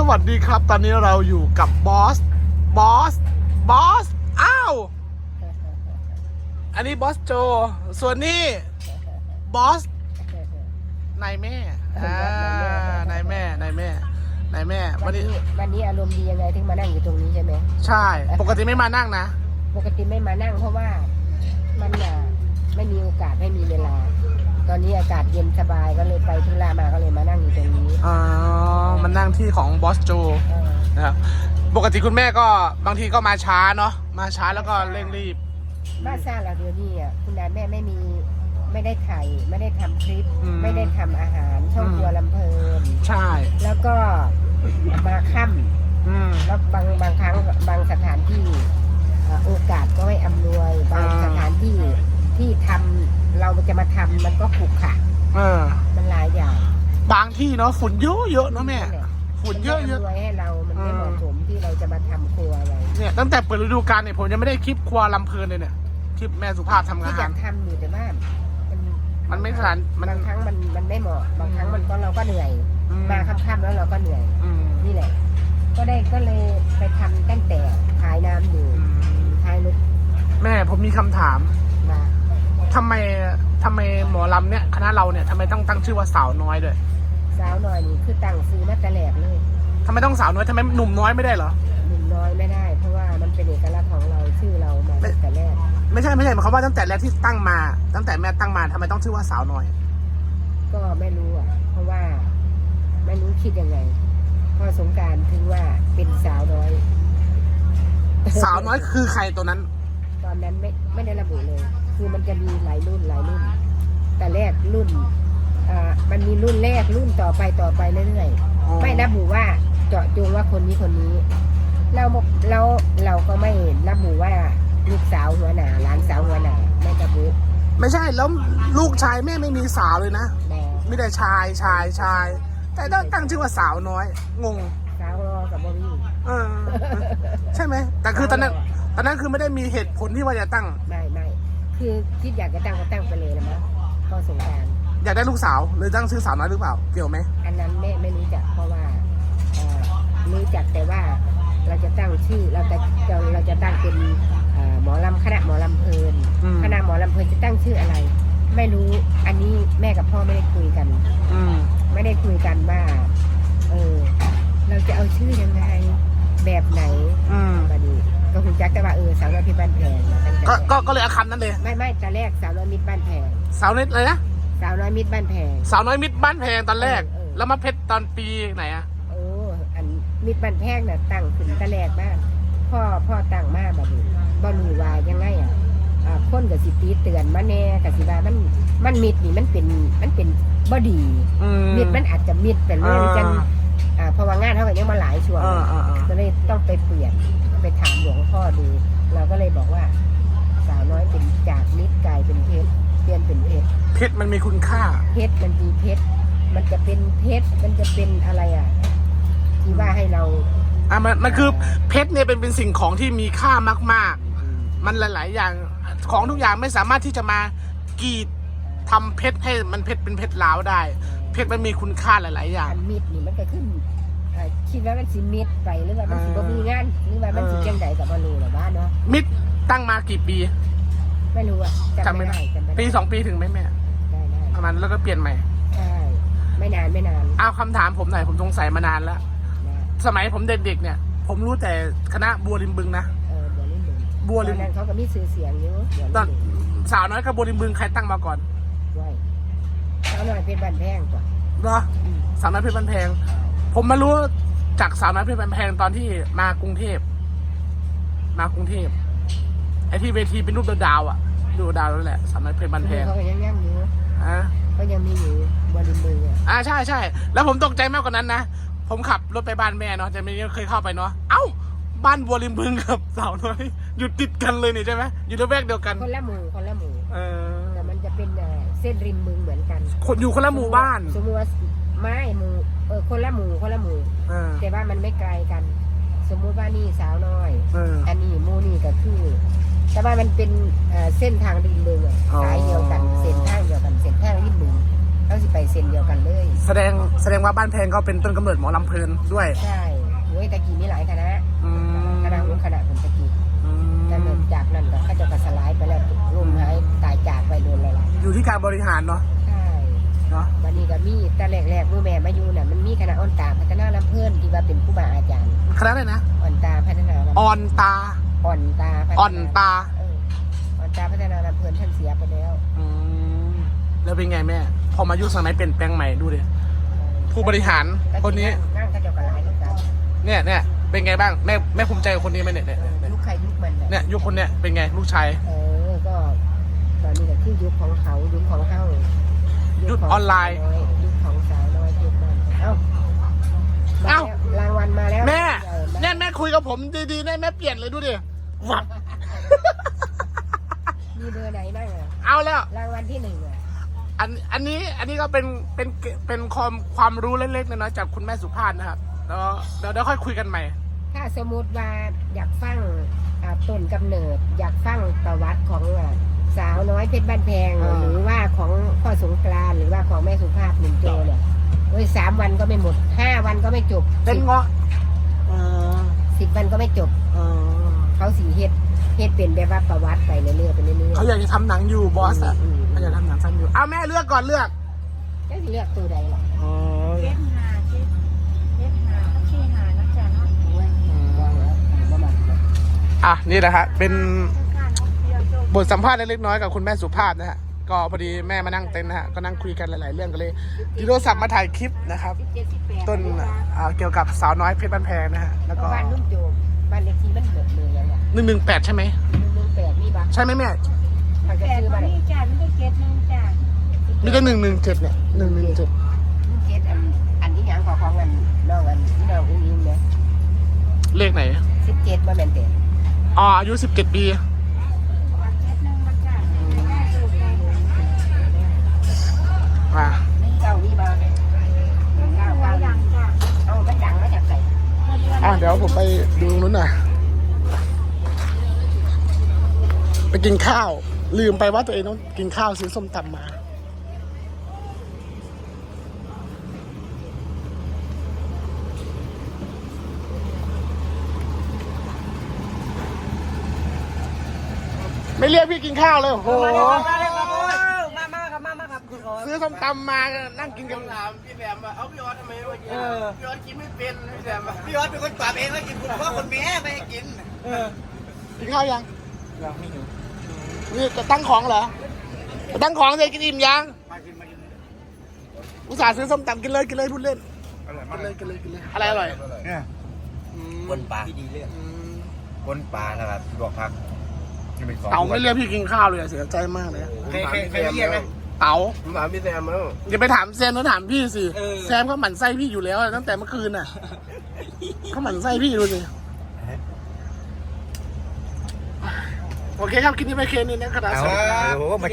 สวัสดีครับ ตอนนี้เราอยู่กับบอส บอส บอส อ้าว อันนี้บอสโจ ส่วนนี้บอส นายแม่ อ่า นายแม่ นายแม่ นายแม่ วัวันนนี้ นี้วันนี้อารมณ์ดียังไงถึงมานั่งอยู่ตรงนี้ใช่ไหมใช่ ปกติไม่มานั่งนะ ปกติไม่มานั่งเพราะว่ามันอะไม่มีโอกาสไม่มีเวลา ตอนนี้อากาศเย็นสบายก็เลยไปธุระมาก็เลยมานั่งอยู่ตรงนี้อ๋อมันนั่งที่ของบอสโจเออนะครับปกติคุณแม่ก็บางทีก็มาช้าเนาะมาช้าแล้วก็เร่งรีบ บ้านซ่าเราเดี๋ยวนี้อะคุณนายแม่ไม่มีไม่ได้ถ่ายไม่ได้ทำคลิป อืมไม่ได้ทำอาหารช่องอืม ครัวลำเพลินใช่ แล้วก็มาค่ำ อืม แล้วบางบางครั้งบางสถานที่เอ่อโอกาสก็ไม่อำนวย บางอ่า สถานที่ ที่ทำเราจะมาทำมันก็ขรุขระเออ มันหลายอย่างบางที่เนาะฝุ่นเยอะเยอะๆเนาะแม่นั่นแหละฝุ่นเยอะเยอะ มันไม่อำนวยให้เรา มันไม่อ่าเหมาะสมที่เราจะมาทำครัวอะไรเนี่ยตั้งแต่เปิดฤดูกาลเนี่ยผมยังไม่ได้คลิปครัวลำเพลินเลยเนี่ยคลิปแม่สุภาพทำที่งาอยาน กทำอยู่แต่ว่ามันมันไม่ถนัดมัน บางครั้งมันมันไม่เหมาะ บางครั้งมันก็เราก็เหนื่อย อืมมาค่ำๆแล้วเราก็เหนื่อย อืมนี่แหละ ก็ได้ก็เลยไปทำตั้งแต่ขายน้ำอยู่อืมท้ายรถแม่ผมมีคำถาม มาทำไมทำไมหมอลำเนี่ยคณะเราเนี่ยทำไมต้องตั้งชื่อว่าสาวน้อยด้วย สาวหน่อยนี่คือตั้งซื้อมาแต่แรกเลยทำไมต้องสาวน้อยทำไมหนุ่มน้อยไม่ได้เหรอหนุ่มน้อยไม่ได้ เพราะว่ามันเป็นเอกลักษณ์ของเราชื่อเรามาตั้งแต่แรก ไม่ใช่ไม่ใช่หมายความว่าตั้งแต่แรกที่ตั้งมา ตั้งแต่แม่ตั้งมาทำไมต้องชื่อว่าสาวน้อย ก็ไม่รู้อะ เพราะว่าไม่รู้คิดยังไงพอสงกรารถึงว่าเป็นสาวน้อย สาวน้อยคือใครตัวนั้นต อนนั้นไม่ไม่ได้ระบุเลย คือมันจะมีหลายรุ่นหลายรุ่น แต่แรกรุ่นอ่ามันมีรุ่นแรกรุ่นต่อไปต่อไปเรื่อยอ๋อๆไม่ระบุว่าเจาะจงว่าคนนี้คนนี้ เราบอกเราเราก็ไม่ระบุว่าลูกสาวหัวหน้าหลานสาวหัวหน้าไม่ระบุไม่ใช่แล้วลูกชายแม่ไม่มีสาวเลยนะแม่มีแต่ชายชายชาย แต่ต้องตั้งชื่อว่าสาวน้อย งงสาวรอกับบอมี่เออใช่ไหมแต่คือตอนนั้น ตอนนั้นคือไม่ได้มีเหตุผลที่ว่าจะตั้ง ไม่ไม่คือคิดอยากจะตั้งก็ตั้งไปเลยนะมั้งก็สงกรารอยากได้ลูกสาวเลยตั้งชื่อสาวน้อยหรือเปล่า เกี่ยวไหมอันนั้นไม่ไม่รู้จักเพราะว่าเอ่อรู้จักแต่ว่าเราจะตั้งชื่อเราจะเราเราจะตั้งเป็นเอ่อหมอลำคณะหมอลำเพลินอืมคณะหมอลำเพลินจะตั้งชื่ออะไร ไม่รู้อันนี้แม่กับพ่อไม่ได้คุยกัน อืมไม่ได้คุยกันว่าเออเราจะเอาชื่อยังไงแบบไหนอืม มาดี ก็คุณจักแต่ว่าเออสาวน้อยเพชรบ้านแพงมาตั้งแต่ก็แรกก็ก็เลยเอาคำนั้นเลยไม่ไม่แต่แรกสาวน้อยมิตรบ้านแพงสาวน้อยเลยนะสาวน้อยมิตรบ้านแพง สาวน้อยมิตรบ้านแพงตอนแรก เออเออ แล้วมาเพชรตอนปีไหนอะโอ้อันมิตรบ้านแพงน่ะตั้งขึ้นแต่แรกบ้านพ่อพ่อตั้งมาบ่ดูบ่รู้ว่ายังไงอะอ่าคนกับสิตีเตือนมาแน่กับสิว่ามันมันมิดนี่มันเป็นมันเป็นบ่ดี อืม มิดมันอาจจะมิดแต่เรื่องจังอ่าเพราะว่างานเขาก็ยังมาหลายช่วงเออเออเออก็เลยต้องไปเปลี่ยนไป ถามหลวงพ่อดู เราก็เลยบอกว่า สาวน้อยเป็นจากมิดกลายเป็นเพชรเปลี่ยนเป็นเพชรเพชรมันมีคุณค่า เพชรมันมีเพชรมันจะเป็นเพชรมันจะเป็นอะไรอะที่ว่าให้เรา อะมันมันคือเพชรเนี่ยเป็นเป็นสิ่งของที่มีค่ามาก ๆ มันหลาย ๆ อย่างของทุกอย่างไม่สามารถที่จะมากรีดทำเพชรให้มันเพชรเป็นเพชรล้าวได้ เพชรมันมีคุณค่าหลาย ๆ อย่าง อันมิดนี่มันก็ขึ้น อ่าคิดว่ามันสิมิดไปหรือว่ามันสิบ่มีงานหรือว่ามันสิเออจังใดกับมารู้หรอว่าเนาะมิตรตั้งมากี่ปีไม่รู้อะจำไม่ได้จำไม่ปีได้สองปีถึงไหมแม่ได้ได้ประมาณแล้วก็เปลี่ยนใหม่ใช่ไม่นานไม่นานเอาคำถามผมหน่อยผมสงสัยมานานแล้วนะสมัยผมเด็กๆเนี่ย ผมรู้แต่คณะบัวริมบึงนะ เออบัวลิ้นบึงบัวตริอมนนั้นเขาก็มีชื่อเสียงอยู่บัวตอนลิ้นบึงสาวน้อยกับบัวริมบึงใครตั้งมาก่อนด้วยสาวน้อยเพชรบ้านแพงจ้ะเหรออืมสาวน้อยเพชรบันแพง ผมมารู้จากสาวน้อยเพชรบันแพงตอนที่มากรุงเทพ มากรุงเทพ ไอที่เวทีเป็นรูปดาวๆอะรูปดาวนั่นแหละสาวน้อยเพชรบันแพงเขาก็ยังยังอยู่อะก็ยังมีอยู่บัวลิ้นบึงอะอ่าใช่ใช่แล้วผมตกใจมากกว่านั้นนะผมขับรถไปบ้านแม่เนาะจะไม่เคยเข้าไปเนาะเอ้าบ้านบัวริมบึงกับสาวน้อยอยู่ติดกันเลยนี่ใช่ไหมอยู่ในแวกเดียวกันคนละหมู่คนละหมู่เออแต่มันจะเป็นเอ่อเส้นริมบึงเหมือนกัน คนอยู่คนละหมู่บ้านสมมติว่า ไม่หมู่เออคนละหมู่คนละหมู่ เออแต่ว่ามันไม่ไกลกัน สมมุติว่านี่สาวน้อย เออ อันนี้หมู่นี่ก็คือ แต่ว่ามันเป็นเอ่อเส้นทางริมบึงอะอ๋อ สายเดียวกันเส้นทางเดียวกันเส้นทางริมบึงเขาสิไปเซ็นเดียวกันเลย แสดงแสดงว่าบ้านแพงก็เป็นต้นกำเนิดหมอลำเพลินด้วยใช่โอ้ยตะกี้มีหลายคณะอืมคณะหุ้นคณะคนตะกี้อืแต่มเนื่องจากนั้นก็เขาเจะกระสลายไปแล้วร่มหายตายจากไปโดนแล้วล่ะอยู่ที่การบริหารเนาะใช่ เนาะวันนี้ก็มีแต่แรกๆมื่อแม่มาอยู่น่ะมันมีคณะอ่อนตาพัฒนาลำเพื่อนที่ว่าเป็นผู้บาอาจารย์คณะอะไรนะอ่อนตาพัฒนาลำอ่อนตาอ่อนตาพัฒนาอ่อนตาเอออ่อนตาพัฒนาลำเพื่อนท่านเสียไปแล้วอืมแล้วเป็นไงแม่ พอมายุคสมัยเปลี่ยนแปลงใหม่ดูดิผู้บริหารคนนี้นั่งกระจกกระไรลูกกันเนี่ยเนี่ยเป็นไงบ้างแม่แม่ภูมิใจกับคนนี้ไหมเนี่ยเนี่ยเนี่ยลูกใครลูกมันน่ะเนี่ยยุคคนเนี้ยเป็นไงลูกชายเออก็ตอนนี้ก็คือยุคของเขายุคของเฮา ยุคออนไลน์ ยุคของสาวน้อยยุคนั้นเอ้าเอ้า รางวัลมาแล้วแม่ใหญ่เนี่ยแม่คุยกับผมดีๆเนี่ยแม่เปลี่ยนเลยดูดิวับมีเบอร์ไหนนั่งอะเอาแล้ว รางวัลที่หนึ่งอะอันอันนี้อันนี้ก็เป็นเป็นเป็นความความรู้เล็กๆน้อยๆจากคุณแม่สุภาพนะครับแล้วเดี๋ยวเดี๋ยวค่อยคุยกันใหม่ ถ้าสมมติว่าอยากฟังอ่าต้นกำเนิด อยากฟังประวัติของอะ สาวน้อยเพชรบ้านแพง อ่า หรือว่าของพ่อสงกรานต์หรือว่าของแม่สุภาพหนึ่งโจเนี่ยโอ้ยสามวันก็ไม่หมดห้าวันก็ไม่จบเป็นเงาะเออสิบวันก็ไม่จบ เออเขาสีเฮ็ดเฮ็ดเป็นแบบว่าประวัติไปเรื่อยๆไปเรื่อยๆเขาอยากจะทำหนังอยู่บอสอะอืมเขาอยากทำหนังสั้นอยู่เอาแม่เลือกก่อนเลือกจะเลือกตัวใดล่ะอ๋อเจ็ดหาเจ็ดเจ็ดหาก็ชี้หานะจ๊ะเนาะโอ้ยบอกแล้วบ่มักเลยอะนี่แหละฮะเป็นการเอาเดียวจ บบทสัมภาษณ์เล็กๆน้อยๆกับคุณแม่สุภาพนะฮะก็พอดีแม่มานั่งเต็นท์นะฮะก็นั่งคุยกันหลาย ๆ เรื่องกันเลยดีโทรศัพท์มาถ่ายคลิปนะครับสิบเจ็ดสิบแปดต้นอ่าเกี่ยวกับสาวน้อยเพชรบ้านแพงนะฮะแล้วก็บ้านนุ่มโจมบ้านเลขที่มันเกิดเลยยังไงหนึ่งหนึ่งแปดใช่ไหมหนึ่งแปดมีบ้างใช่ไหมแม่มันก็แปดซื้อวับ้านนนี้จ้ะไม่ได้เจ็ดหนึงจ้ะมีแต่หนึ่งหนึ่งเจ็ดเนี่ยหนึ่งหนึ่งเจ็ดเจ็ดอันอันที่ยังขอของอันน้องอันน้องอุ้งอิงเนี่ยเลขไหนสิบเจ็ดบ่แม่นเต็มอ๋ออายุสิบเจ็ดปี วันเจ็ดหนึงมาจ้ะไม่ได้ลูกได้ อ่าเก้ามีบ้างเก้าตัวเก้าอย่างจ้ะเอามันดังมาจากไหนอะเดี๋ยวผมไปดูนู้นหน่อยไปกินข้าว ลืมไปว่าตัวเองต้องกินข้าวซื้อส้มตำมาไม่เรียกพี่กินข้าวเลยโอ้โห ซื้อส้มตำมานั่งกินกัน ถามพี่แหลมว่าเอาพี่ออสทำไมไม่กินพี่ออสกินไม่เป็นพี่แหลมว่าพี่ออสเป็นคนปรับเองแล้วกินคุณพ่อคนแม่ไม่ให้กินกินข้าวยังยังไม่หิวนี่จะตั้งของเหรอจะตั้งของเลยกินอิ่มยังมากินมากินอุตส่าห์ซื้อส้มตำกินเลยกินเลยพูดเล่นอร่อยกิมากนเลยกินเลยกินเลยอะไรอร่อยเนี่ยอืมปนปลาดีเลยอืมปนปลานะครับบอกพักนี่เป็นของเต๋าไม่เรียกพี่กินข้าวเลยอะเสียใจมากเลยอะใครใครใครเรียกไหม เต๋าผมถามพี่แซมมาแล้ว อย่าไปถามแซมต้องถามพี่สิเออ แซมเขาหมั่นไส้พี่อยู่แล้วอะตั้งแต่เมื่อคืนน่ะเขาหมั่นไส้พี่ดูสิโอเคครับคลิปนี้ไปเคนี้นะครับโอ้โหมา